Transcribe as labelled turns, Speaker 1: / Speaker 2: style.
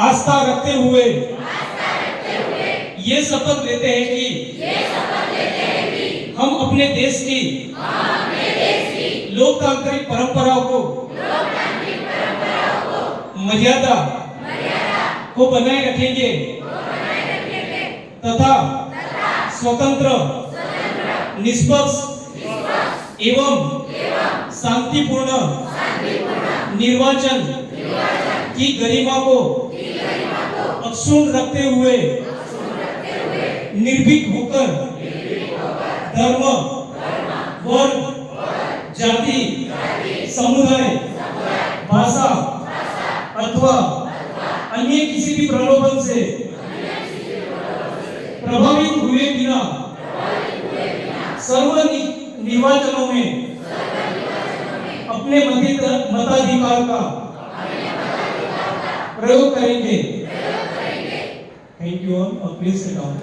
Speaker 1: आस्था रखते हुए ये शपथ लेते हैं कि हम अपने देश की लोकतांत्रिक परंपराओं को मर्यादा को बनाए रखेंगे तथा स्वतंत्र निष्पक्ष एवं शांतिपूर्ण निर्वाचन की गरिमा को अक्षुण रखते हुए निर्भीक होकर धर्म वर्ग जाति, समुदाय, भाषा अथवा अन्य किसी भी प्रलोभन से प्रभावित हुए बिना सर्व निर्वाचनों में अपने मताधिकार प्रयोग करेंगे। Thank you all please sit down